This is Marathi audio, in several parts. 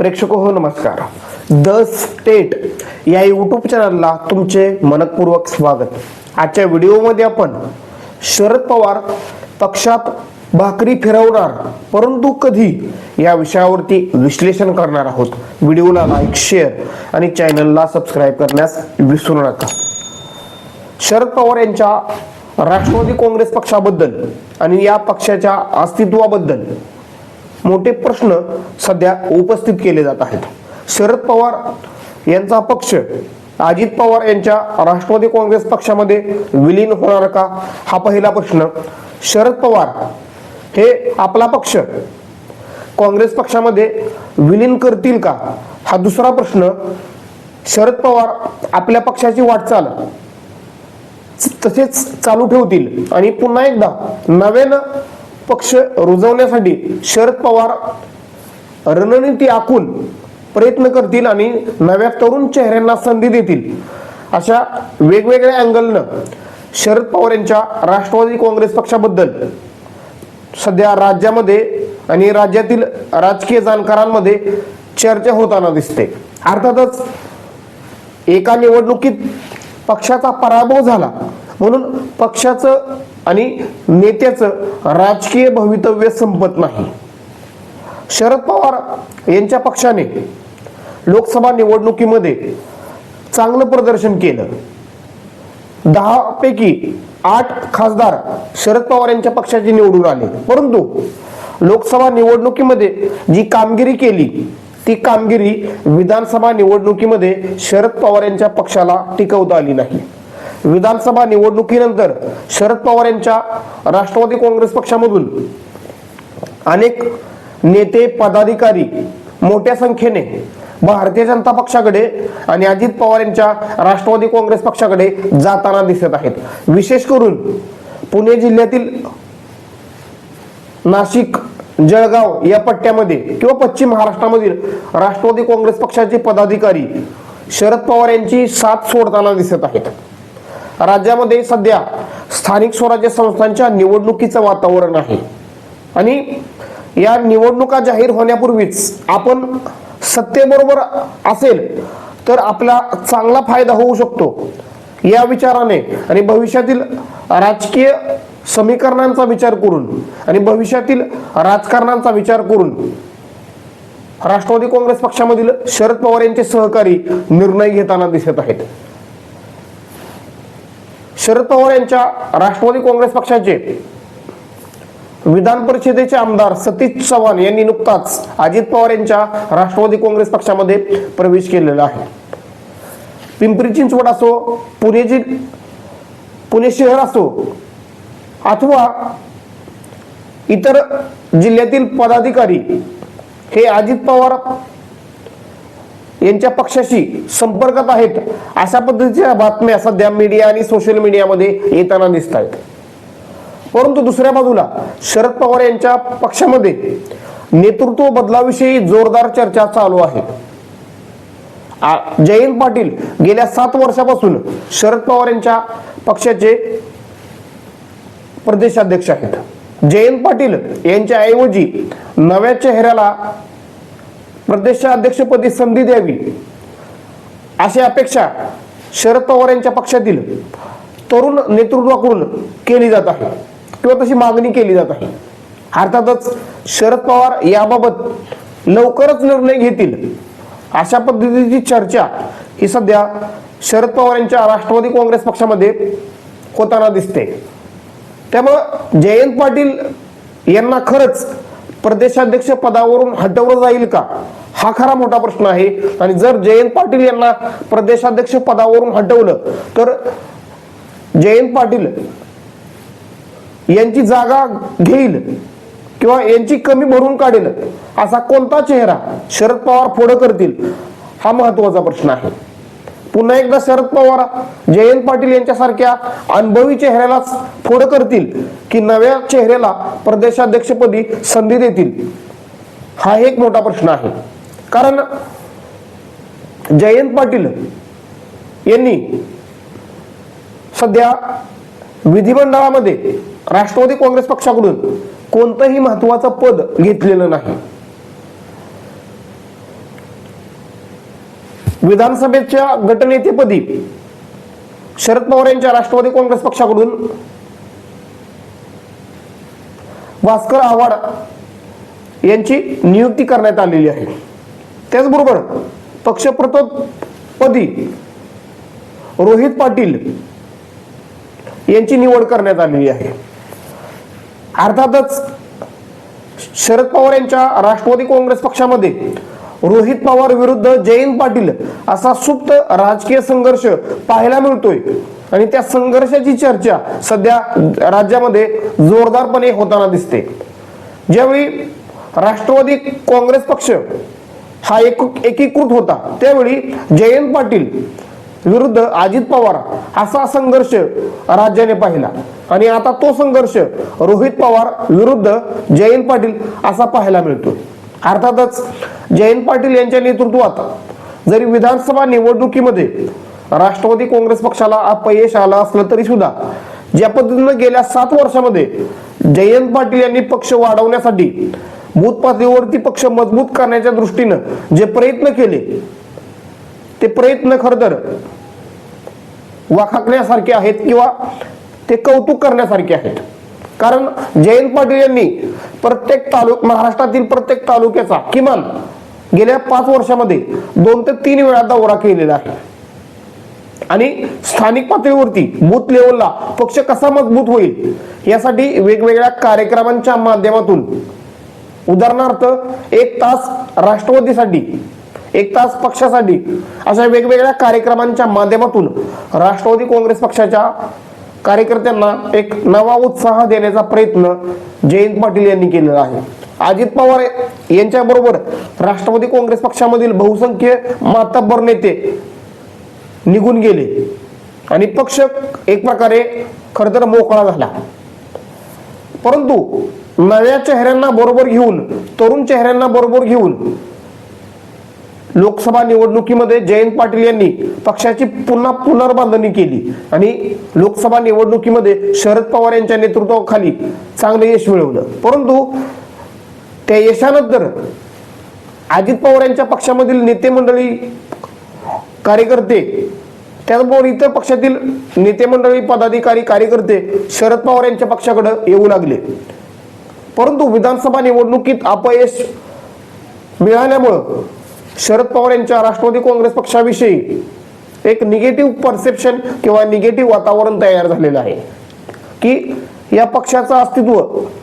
प्रेक्षक हो नमस्कार. द स्टेट या यूट्यूब चॅनलला तुमचे मनपूर्वक स्वागत. आजच्या व्हिडिओमध्ये आपण शरद पवार पक्षात भाकरी फिरवणार परंतु कधी या विषयावरती विश्लेषण करणार आहोत. व्हिडिओला लाईक शेअर आणि चॅनलला सबस्क्राईब करण्यास विसरू नका. शरद पवार यांच्या राष्ट्रवादी काँग्रेस पक्षाबद्दल आणि या पक्षाच्या अस्तित्वाबद्दल मोठे प्रश्न सध्या उपस्थित केले जात आहेत. शरद पवार यांचा पक्ष अजित पवार यांच्या राष्ट्रवादी काँग्रेस पक्षामध्ये विलीन होणार का? हा पहिला प्रश्न. शरद पवार हे आपला पक्ष काँग्रेस पक्षामध्ये विलीन करतील का? हा दुसरा प्रश्न. शरद पवार आपल्या पक्षाची वाटचाल तसेच चालू ठेवतील. आणि पुन्हा एकदा नव्यानं पक्ष रुजवण्यासाठी शरद पवार रणनीती आखून प्रयत्न करतील आणि नव्या तरुण चेहऱ्यांना संधी देतील. अशा वेगवेगळ्या अँगलनं शरद पवार यांच्या राष्ट्रवादी काँग्रेस पक्षाबद्दल सध्या राज्यामध्ये आणि राज्यातील राजकीय जाणकारांमध्ये चर्चा होताना दिसते. अर्थातच एका निवडणुकीत पक्षाचा पराभव झाला. म्हणून पक्षाचं आणि नेत्याचं राजकीय भवितव्य संपत नाही. शरद पवार यांच्या पक्षाने लोकसभा निवडणुकीमध्ये चांगलं प्रदर्शन केलं. दहा पैकी आठ खासदार शरद पवार यांच्या पक्षाचे निवडून आले. परंतु लोकसभा निवडणुकीमध्ये जी कामगिरी केली ती कामगिरी विधानसभा निवडणुकीमध्ये शरद पवार यांच्या पक्षाला टिकवता आली नाही. विधानसभा निवडणुकीनंतर शरद पवार यांच्या राष्ट्रवादी काँग्रेस पक्षामधून अनेक नेते पदाधिकारी मोठ्या संख्येने भारतीय जनता पक्षाकडे आणि अजित पवार यांच्या राष्ट्रवादी काँग्रेस पक्षाकडे जाताना दिसत आहेत. विशेष करून पुणे जिल्ह्यातील नाशिक जळगाव या पट्ट्यामध्ये किंवा पश्चिम महाराष्ट्रामधील राष्ट्रवादी काँग्रेस पक्षाचे पदाधिकारी शरद पवार यांची साथ सोडताना दिसत आहेत. राज्यामध्ये सध्या स्थानिक स्वराज्य संस्थांच्या निवडणुकीचं वातावरण आहे. आणि या निवडणुका जाहीर होण्यापूर्वीच आपण सत्तेबरोबर असेल तर आपला चांगला फायदा होऊ शकतो. या विचाराने आणि भविष्यातील राजकीय समीकरणांचा विचार करून आणि भविष्यातील राजकारणांचा विचार करून राष्ट्रवादी काँग्रेस पक्षामधील शरद पवार यांचे सहकारी निर्णय घेताना दिसत आहेत. शरद पवार यांच्या राष्ट्रवादी काँग्रेस पक्षाचे विधान परिषदेचे आमदार सतीश चव्हाण यांनी नुकताच अजित पवार यांच्या राष्ट्रवादी काँग्रेस पक्षामध्ये प्रवेश केलेला आहे. पिंपरी चिंचवड असो पुणे जि पुणे शहर असो अथवा इतर जिल्ह्यातील पदाधिकारी हे अजित पवार यांच्या पक्षाशी संपर्कात आहेत. अशा पद्धतीच्या बातम्या सध्या मीडिया आणि सोशल मीडियामध्ये येताना दिसत आहेत परंतु दुसऱ्या बाजूला शरद पवार यांच्या पक्षामध्ये नेतृत्व बदलाविषयी जोरदार चर्चा चालू आहे. जयंत पाटील गेल्या सात वर्षापासून शरद पवार यांच्या पक्षाचे प्रदेशाध्यक्ष आहेत. जयंत पाटील यांच्या ऐवजी नव्या चेहऱ्याला प्रदेशाध्यक्षपदी संधी द्यावी अशी अपेक्षा शरद पवार यांच्या पक्षातील तरुण नेतृत्वाकडून केली जात आहे किंवा तशी मागणी केली जात आहे. अर्थातच शरद पवार याबाबत लवकरच निर्णय घेतील अशा पद्धतीची चर्चा ही सध्या शरद पवार यांच्या राष्ट्रवादी काँग्रेस पक्षामध्ये होताना दिसते. त्यामुळं जयंत पाटील यांना खरंच प्रदेशाध्यक्ष पदावरून हटवलं जाईल का? हा खरा मोठा प्रश्न आहे. आणि जर जयंत पाटील यांना प्रदेशाध्यक्ष पदावरून हटवलं तर जयंत पाटील यांची जागा घेईल किंवा यांची कमी भरून काढेल असा कोणता चेहरा शरद पवार पुढे करतील हा महत्त्वाचा प्रश्न आहे. पुन्हा एकदा शरद पवार जयंत पाटील यांच्यासारख्या अनुभवी चेहऱ्याला पुढे करतील की नव्या चेहऱ्याला प्रदेशाध्यक्षपदी संधी देतील? हा एक मोठा प्रश्न आहे. कारण जयंत पाटील यांनी सध्या विधिमंडळामध्ये राष्ट्रवादी काँग्रेस पक्षाकडून कोणतंही महत्वाचं पद घेतलेलं नाही. विधानसभेच्या गटनेतेपदी शरद पवार यांच्या राष्ट्रवादी काँग्रेस पक्षाकडून भास्कर आव्हाड यांची नियुक्ती करण्यात आलेली आहे. त्याचबरोबर पक्षप्रतोदपदी रोहित पाटील यांची निवड करण्यात आलेली आहे. अर्थातच शरद पवार यांच्या राष्ट्रवादी काँग्रेस पक्षामध्ये रोहित पवार विरुद्ध जयंत पाटील असा सुप्त राजकीय संघर्ष पाहायला मिळतोय. आणि त्या संघर्षाची चर्चा सध्या राज्यामध्ये जोरदारपणे होताना दिसते. ज्यावेळी राष्ट्रवादी काँग्रेस पक्ष हा एक एकीकृत होता त्यावेळी जयंत पाटील विरुद्ध अजित पवार असा संघर्ष राज्याने पाहिला. आणि आता तो संघर्ष रोहित पवार विरुद्ध जयंत पाटील असा पाहायला मिळतो अर्थातच जयंत पाटील यांच्या नेतृत्वात जरी विधानसभा निवडणुकीमध्ये राष्ट्रवादी काँग्रेस पक्षाला अपयश आलं असलं तरी सुद्धा ज्या पद्धतीनं गेल्या सात वर्षामध्ये जयंत पाटील यांनी पक्ष वाढवण्यासाठी बूथ पातळीवरती पक्ष मजबूत करण्याच्या दृष्टीनं जे प्रयत्न केले ते प्रयत्न खर तर वाखाकण्यासारखे आहेत किंवा ते कौतुक करण्यासारखे आहेत. कारण जयंत पाटील यांनी प्रत्येक तालुक महाराष्ट्रातील प्रत्येक तालुक्याचा किमान गेल्या पाच वर्षामध्ये दोन ते तीन वेळा दौरा केलेला आहे. आणि स्थानिक पातळीवरती बूथ लेवलला पक्ष कसा मजबूत होईल यासाठी वेगवेगळ्या कार्यक्रमांच्या माध्यमातून उदाहरणार्थ एक तास राष्ट्रवादीसाठी एक तास पक्षासाठी अशा वेगवेगळ्या कार्यक्रमांच्या माध्यमातून राष्ट्रवादी काँग्रेस पक्षाच्या कार्यकर्त्यांना एक नवा उत्साह देण्याचा प्रयत्न जयंत पाटील यांनी केलेला आहे. अजित पवार यांच्या बरोबर राष्ट्रवादी काँग्रेस पक्षामधील बहुसंख्य मातब्बर नेते निघून गेले. आणि पक्ष एक प्रकारे खर तर मोकळा झाला. परंतु नव्या चेहऱ्यांना बरोबर घेऊन तरुण चेहऱ्यांना बरोबर घेऊन लोकसभा निवडणुकीमध्ये जयंत पाटील यांनी पक्षाची पुन्हा पुनर्बांधणी केली. आणि लोकसभा निवडणुकीमध्ये शरद पवार यांच्या नेतृत्वाखाली चांगलं यश मिळवलं. परंतु त्या यशानंतर अजित पवार यांच्या पक्षामधील नेते मंडळी कार्यकर्ते त्याचबरोबर इतर पक्षातील नेते मंडळी पदाधिकारी कार्यकर्ते शरद पवार यांच्या पक्षाकडे येऊ लागले. परंतु विधानसभा निवडणुकीत अपयश मिळाल्यामुळं शरद पवार यांच्या राष्ट्रवादी काँग्रेस पक्षाविषयी एक निगेटिव्ह परसेप्शन किंवा निगेटिव्ह वातावरण तयार झालेलं आहे. की या पक्षाचं अस्तित्व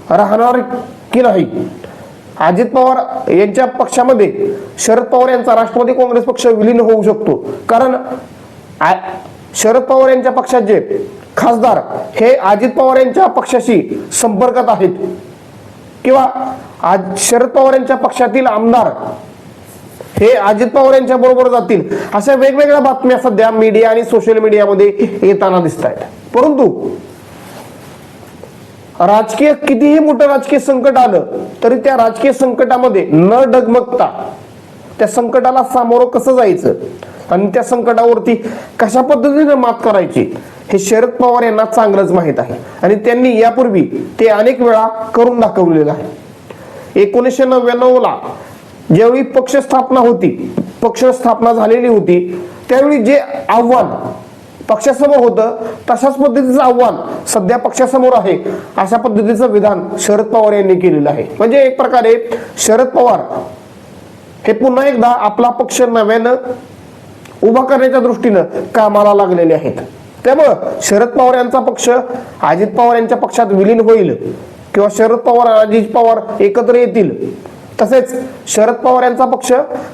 राहणार की नाही? अजित पवार यांच्या पक्षामध्ये शरद पवार यांचा राष्ट्रवादी काँग्रेस पक्ष विलीन होऊ शकतो. कारण आ- शरद पवार यांच्या पक्षाचे खासदार हे अजित पवार यांच्या पक्षाशी संपर्कात आहेत. किंवा आज शरद पवार यांच्या पक्षातील आमदार हे अजित पवार यांच्या बरोबर जातील अशा वेगवेगळ्या बातम्या सध्या मीडिया आणि सोशल मीडियामध्ये येताना दिसत आहेत परंतु राजकीय कितीही मोठं राजकीय संकट आलं तरी त्या राजकीय संकटामध्ये न डगमगता त्या संकटाला सामोरं कसं जायचं आणि त्या संकटावरती कशा पद्धतीने मात करायची हे शरद पवार यांना चांगलंच माहीत आहे. आणि त्यांनी यापूर्वी ते अनेक वेळा करून दाखवलेलं आहे. एकोणीसशे नव्याण्णव ला ज्यावेळी पक्ष स्थापना होती पक्ष स्थापना झालेली होती त्यावेळी जे आव्हान पक्षासमोर होतं तशाच पद्धतीचं आव्हान सध्या पक्षासमोर आहे अशा पद्धतीचं विधान शरद पवार यांनी केलेलं आहे. म्हणजे एक प्रकारे शरद पवार हे पुन्हा एकदा आपला पक्ष नव्यानं उभा करण्याच्या दृष्टीनं कामाला लागलेले आहेत. त्यामुळं शरद पवार यांचा पक्ष अजित पवार यांच्या पक्षात विलीन होईल किंवा शरद पवार अजित पवार एकत्र येतील तसेच शरद पवार यांचा पक्ष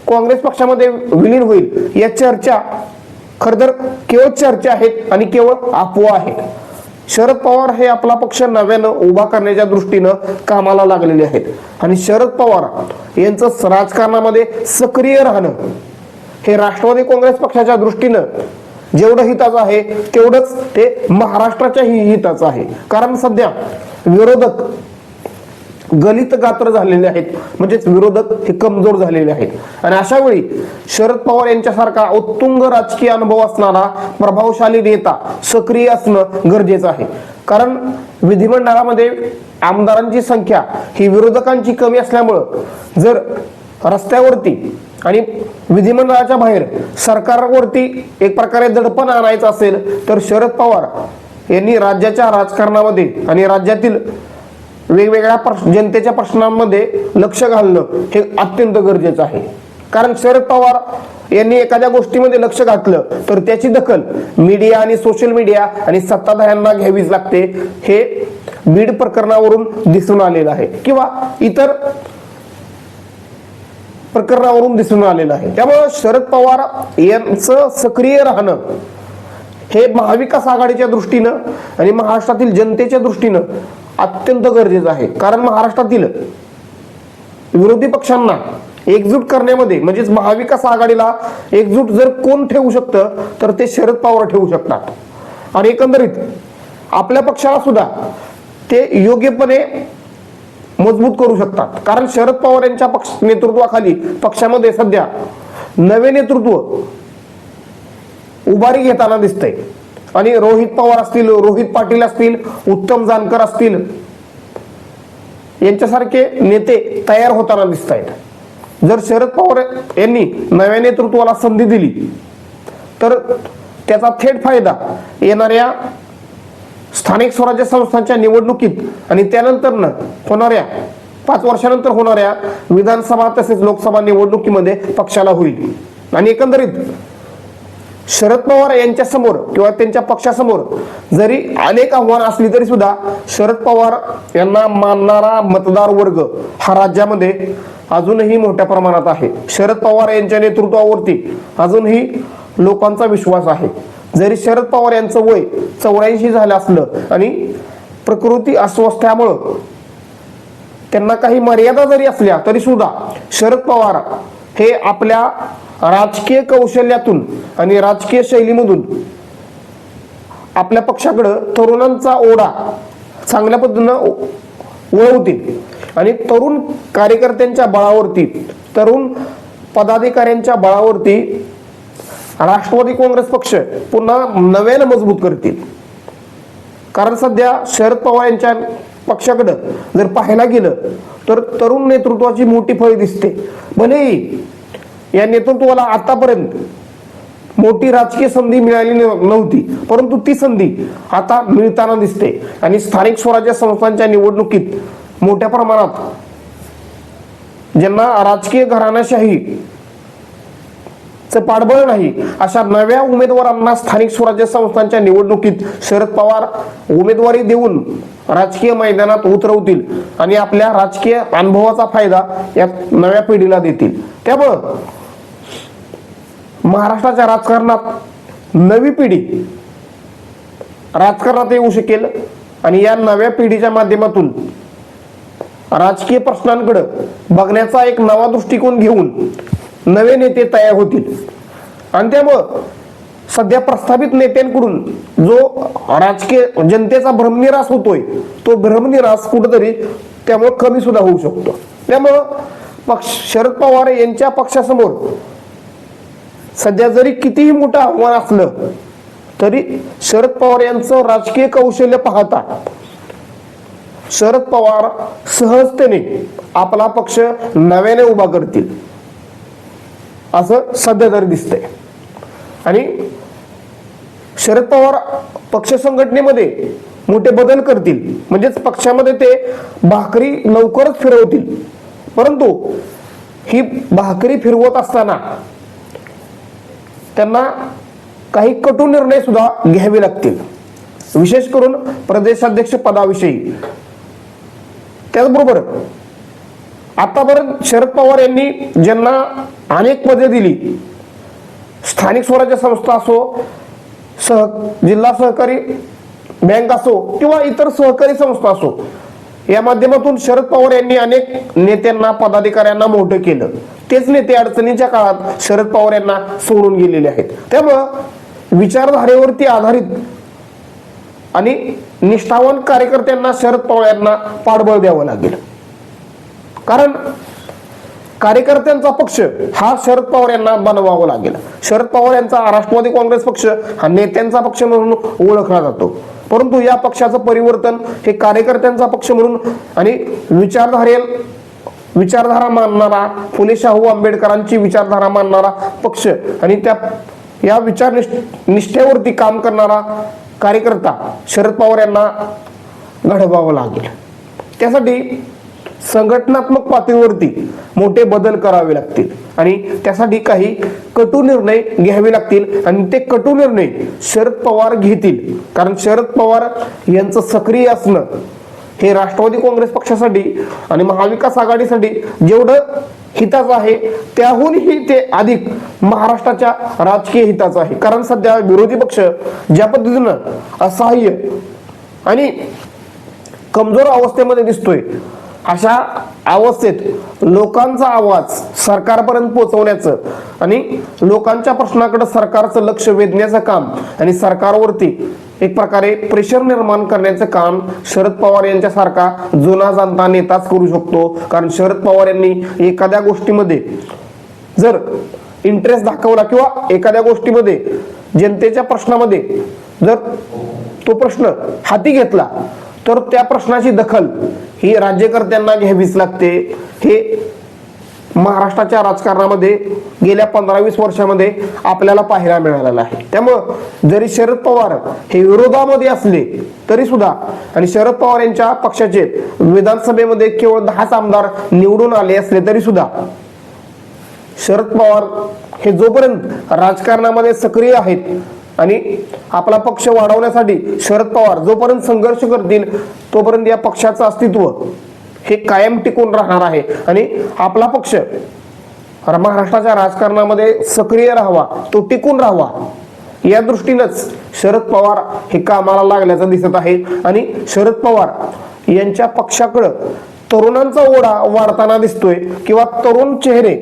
काँग्रेस पक्षामध्ये विलीन होईल या चर्चा खर तर केवळ चर्चा आहेत आणि केवळ अफवा आहे शरद पवार हे आपला पक्ष नव्यानं उभा करण्याच्या दृष्टीनं कामाला लागलेले आहेत. आणि शरद पवार यांचं राजकारणामध्ये सक्रिय राहणं हे राष्ट्रवादी काँग्रेस पक्षाच्या दृष्टीनं जेवढं हिताचं आहे तेवढंच ते महाराष्ट्राच्याही हिताचं आहे. कारण सध्या विरोधक गलित गात्र झालेले आहेत. म्हणजेच विरोधक हे कमजोर झालेले आहेत. आणि अशा वेळी शरद पवार यांच्यासारखा उत्तुंग राजकीय अनुभव असणारा प्रभावशाली नेता सक्रिय असणं गरजेचं आहे. कारण विधिमंडळामध्ये आमदारांची संख्या ही विरोधकांची कमी असल्यामुळं जर रस्त्यावरती आणि विधिमंडळाच्या बाहेर सरकारवरती एक प्रकारे दडपण आणायचं असेल तर शरद पवार यांनी राज्याच्या राजकारणामध्ये आणि राज्यातील वेगवेगळ्या प्रश्न जनतेच्या प्रश्नांमध्ये लक्ष घालणं हे अत्यंत गरजेचं आहे. कारण शरद पवार यांनी एखाद्या गोष्टीमध्ये लक्ष घातलं तर त्याची दखल मीडिया आणि सोशल मीडिया आणि सत्ताधाऱ्यांना घ्यावीच लागते. हे बीड प्रकरणावरून दिसून आलेलं आहे. किंवा इतर प्रकरणावरून दिसून आलेलं आहे. त्यामुळे शरद पवार यांचं सक्रिय राहणं हे महाविकास आघाडीच्या दृष्टीनं आणि महाराष्ट्रातील जनतेच्या दृष्टीनं अत्यंत गरजेचं आहे. कारण महाराष्ट्रातील विरोधी पक्षांना एकजूट करण्यामध्ये म्हणजेच महाविकास आघाडीला एकजूट जर कोण ठेवू शकतं तर ते शरद पवार ठेवू शकतात. आणि एकंदरीत आपल्या पक्षाला सुद्धा ते योग्यपणे मजबूत करू शकतात. कारण शरद पवार यांच्या पक्ष नेतृत्वाखाली पक्षामध्ये सध्या नवे नेतृत्व उभारी घेताना दिसतंय. आणि रोहित पवार असतील रोहित पाटील असतील उत्तम जानकर असतील यांच्यासारखे नेते तयार होताना दिसत आहेत जर शरद पवार यांनी नव्या नेतृत्वाला संधी दिली तर त्याचा थेट फायदा येणाऱ्या स्थानिक स्वराज्य संस्थांच्या निवडणुकीत आणि त्यानंतर होणाऱ्या पाच वर्षानंतर होणाऱ्या विधानसभा तसेच लोकसभा निवडणुकीमध्ये पक्षाला होईल. आणि एकंदरीत शरद पवार यांच्या समोर किंवा त्यांच्या पक्षासमोर जरी अनेक आव्हानं असली तरी सुद्धा शरद पवार यांना मानणारा मतदार वर्ग हा राज्यामध्ये अजूनही मोठ्या प्रमाणात आहे. शरद पवार यांच्या नेतृत्वावरती अजूनही लोकांचा विश्वास आहे. जरी शरद पवार यांचं वय चौऱ्याऐंशी झालं असलं आणि प्रकृती अस्वस्थ्यामुळं त्यांना काही मर्यादा जरी असल्या तरी सुद्धा शरद पवार हे आपल्या राजकीय कौशल्यातून आणि राजकीय शैलीमधून आपल्या पक्षाकडं तरुणांचा ओढा चांगल्या पद्धतीनं वळवतील. आणि तरुण कार्यकर्त्यांच्या बळावरती तरुण पदाधिकाऱ्यांच्या बळावरती राष्ट्रवादी काँग्रेस पक्ष पुन्हा नव्यानं मजबूत करतील. कारण सध्या शरद पवार यांच्या पक्षाकडं जर पाहायला गेलं तर तरुण नेतृत्वाची मोठी फळी दिसते. भलेही या नेतृत्वाला आतापर्यंत मोठी राजकीय संधी मिळाली नव्हती. परंतु ती संधी आता मिळताना दिसते. आणि स्थानिक स्वराज्य संस्थांच्या निवडणुकीत मोठ्या प्रमाणात ज्यांना राजकीय घराण्याशाही पाठबळ नाही अशा नव्या उमेदवारांना स्थानिक स्वराज्य संस्थांच्या निवडणुकीत शरद पवार उमेदवारी देऊन राजकीय मैदानात उतरवतील आणि आपल्या राजकीय अनुभवाचा फायदा या नव्या पिढीला देतील. त्यामुळं महाराष्ट्राच्या राजकारणात नवी पिढी राजकारणात येऊ शकेल आणि या नव्या पिढीच्या माध्यमातून राजकीय प्रश्नांकडे बघण्याचा एक नवा दृष्टिकोन घेऊन नवे नेते तयार होतील. आणि त्यामुळं सध्या प्रस्थापित नेत्यांकडून जो राजकीय जनतेचा भ्रमनिरास होतोय तो भ्रमनिरास कुठेतरी त्यामुळे कमी सुद्धा होऊ शकतो. त्यामुळं पक्ष शरद पवार यांच्या पक्षासमोर सध्या जरी कितीही मोठं आव्हान असलं तरी शरद पवार यांचं राजकीय कौशल्य पाहता शरद पवार सहजतेने आपला पक्ष नव्याने उभा करतील असं सध्या तरी दिसतंय. आणि शरद पवार पक्ष संघटनेमध्ये मोठे बदल करतील म्हणजेच पक्षामध्ये ते भाकरी लवकरच फिरवतील. परंतु ही भाकरी फिरवत असताना त्यांना काही कटू निर्णय सुद्धा घ्यावे लागतील. विशेष करून प्रदेशाध्यक्ष पदाविषयी. त्याचबरोबर आतापर्यंत शरद पवार यांनी ज्यांना अनेक पदे दिली स्थानिक स्वराज्य संस्था असो सह जिल्हा सहकारी बँक असो किंवा इतर सहकारी संस्था असो या माध्यमातून शरद पवार यांनी अनेक नेत्यांना पदाधिकाऱ्यांना मोठं केलं. तेच नेते अडचणीच्या काळात शरद पवार यांना सोडून गेलेले आहेत. त्यामुळं विचारधारेवरती आधारित आणि निष्ठावान कार्यकर्त्यांना शरद पवार यांना पाठबळ द्यावं लागेल. कारण कार्यकर्त्यांचा पक्ष हा शरद पवार यांना बनवावा लागेल. शरद पवार यांचा राष्ट्रवादी काँग्रेस पक्ष हा नेत्यांचा पक्ष म्हणून ओळखला जातो. परंतु या पक्षाचं परिवर्तन हे कार्यकर्त्यांचा पक्ष म्हणून आणि विचारधारे विचारधारा मानणारा फुले शाहू हो आंबेडकरांची विचारधारा मानणारा पक्ष आणि त्या या विचार निष्ठेवरती काम करणारा कार्यकर्ता शरद पवार यांना घडवावं लागेल. त्यासाठी संघटनात्मक पातळीवरती मोठे बदल करावे लागतील आणि त्यासाठी काही कटू निर्णय घ्यावे लागतील आणि ते कटू निर्णय शरद पवार घेतील. कारण शरद पवार यांचं सक्रिय असणं हे राष्ट्रवादी काँग्रेस पक्षासाठी आणि महाविकास आघाडीसाठी जेवढं हिताचं आहे त्याहूनही ते अधिक महाराष्ट्राच्या राजकीय हिताचं आहे. कारण सध्या विरोधी पक्ष ज्या पद्धतीनं असहाय्य आणि कमजोर अवस्थेमध्ये दिसतोय अशा अवस्थेत लोकांचा आवाज सरकारपर्यंत पोहोचवण्याचं आणि लोकांच्या प्रश्नाकडे सरकारचं लक्ष वेधण्याचं काम आणि सरकारवरती एक प्रकारे प्रेशर निर्माण करण्याचं काम शरद पवार यांच्यासारखा जुना जाणता नेताच करू शकतो. कारण शरद पवार यांनी एखाद्या गोष्टीमध्ये जर इंटरेस्ट दाखवला किंवा एखाद्या गोष्टीमध्ये जनतेच्या प्रश्नामध्ये जर तो प्रश्न हाती घेतला तर त्या प्रश्नाची दखल ही राज्यकर्त्यांना घ्यावीच लागते. हे महाराष्ट्राच्या राजकारणामध्ये गेल्या पंधरा वीस वर्षामध्ये आपल्याला पाहायला मिळालेलं आहे. त्यामुळं जरी शरद पवार हे विरोधामध्ये असले तरी सुद्धा आणि शरद पवार यांच्या पक्षाचे विधानसभेमध्ये केवळ दहाच आमदार निवडून आले असले तरी सुद्धा शरद पवार हे जोपर्यंत राजकारणामध्ये सक्रिय आहेत आणि आपला पक्ष वाढवण्यासाठी शरद पवार जोपर्यंत संघर्ष करतील तोपर्यंत या पक्षाचं अस्तित्व हे कायम टिकून राहणार आहे. आणि आपला पक्ष महाराष्ट्राच्या राजकारणामध्ये सक्रिय राहावा तो टिकून राहावा या दृष्टीनंच शरद पवार हे कामाला लागल्याचं दिसत आहे. आणि शरद पवार यांच्या पक्षाकडं तरुणांचा ओढा वाढताना दिसतोय किंवा तरुण चेहरे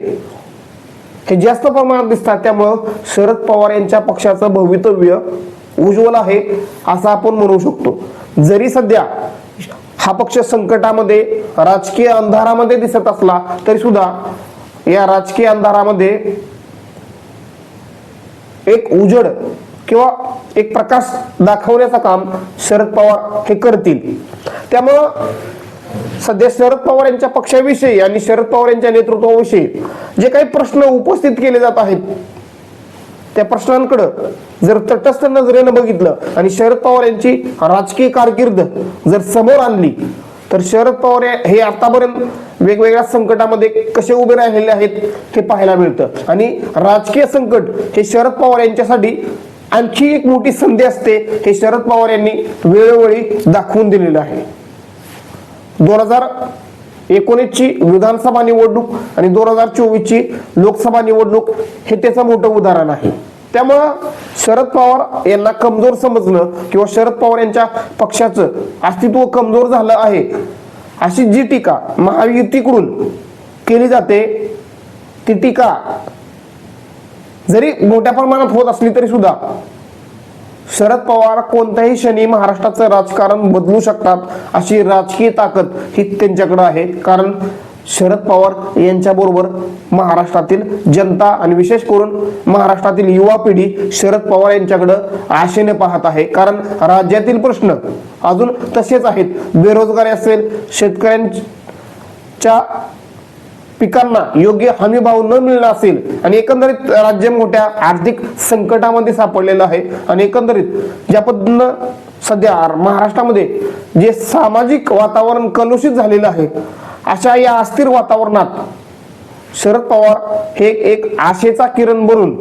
हे जास्त प्रमाणात दिसतात. त्यामुळं शरद पवार यांच्या पक्षाचं भवितव्य उज्ज्वल आहे असं आपण म्हणू शकतो. जरी सध्या हा पक्ष संकटामध्ये राजकीय अंधारामध्ये दिसत असला तरी सुद्धा या राजकीय अंधारामध्ये एक उजड किंवा एक प्रकाश दाखवण्याचं काम शरद पवार हे करतील. त्यामुळं सध्या शरद पवार यांच्या पक्षाविषयी आणि शरद पवार यांच्या नेतृत्वाविषयी जे काही प्रश्न उपस्थित केले जात आहेत त्या प्रश्नांकडं जर तटस्थ नजरेनं बघितलं आणि शरद पवार यांची राजकीय कारकीर्द जर समोर आणली तर शरद पवार हे- हे आतापर्यंत वेगवेगळ्या संकटामध्ये कसे उभे राहिलेले आहेत हे पाहायला मिळतं. आणि राजकीय संकट हे शरद पवार यांच्यासाठी आणखी एक मोठी संधी असते हे शरद पवार यांनी वेळोवेळी दाखवून दिलेलं आहे. दोन हजार एकोणीसची विधानसभा निवडणूक आणि दोन हजार चोवीसची लोकसभा निवडणूक हे त्याचं मोठं उदाहरण आहे. त्यामुळं शरद पवार यांना कमजोर समजणं किंवा शरद पवार यांच्या पक्षाचं अस्तित्व कमजोर झालं आहे अशी जी टीका महायुतीकडून केली जाते ती टीका जरी मोठ्या प्रमाणात होत असली तरी सुद्धा शरद पवार कोणत्याही क्षणी महाराष्ट्राचं राजकारण बदलू शकतात अशी राजकीय ताकद ही त्यांच्याकडे आहे. कारण शरद पवार यांच्या बरोबर महाराष्ट्रातील जनता आणि विशेष करून महाराष्ट्रातील युवा पिढी शरद पवार यांच्याकडे आशेने पाहत आहे. कारण राज्यातील प्रश्न अजून तसेच आहेत. बेरोजगारी असेल शेतकऱ्यांच्या पिकांना योग्य हमीभाव न मिळणं असेल आणि एकंदरीत राज्य मोठ्या आर्थिक संकटामध्ये सापडलेलं आहे आणि एकंदरीत ज्या पद्धतीनं सध्या महाराष्ट्रामध्ये जे सामाजिक वातावरण कलुषित झालेलं आहे अशा या अस्थिर वातावरणात शरद पवार हे एक आशेचा किरण बनून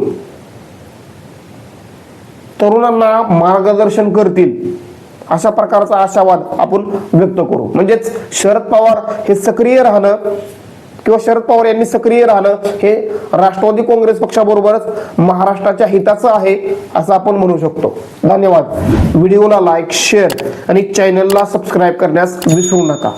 तरुणांना मार्गदर्शन करतील अशा प्रकारचा आशावाद आपण व्यक्त करू. म्हणजेच शरद पवार हे सक्रिय राहणं किंवा शरद पवार यांनी सक्रिय राहणं हे राष्ट्रवादी काँग्रेस पक्षाबरोबरच महाराष्ट्राच्या हिताचं आहे असं आपण म्हणू शकतो. धन्यवाद. व्हिडिओला लाईक शेअर आणि चॅनलला सबस्क्राईब करण्यास विसरू नका.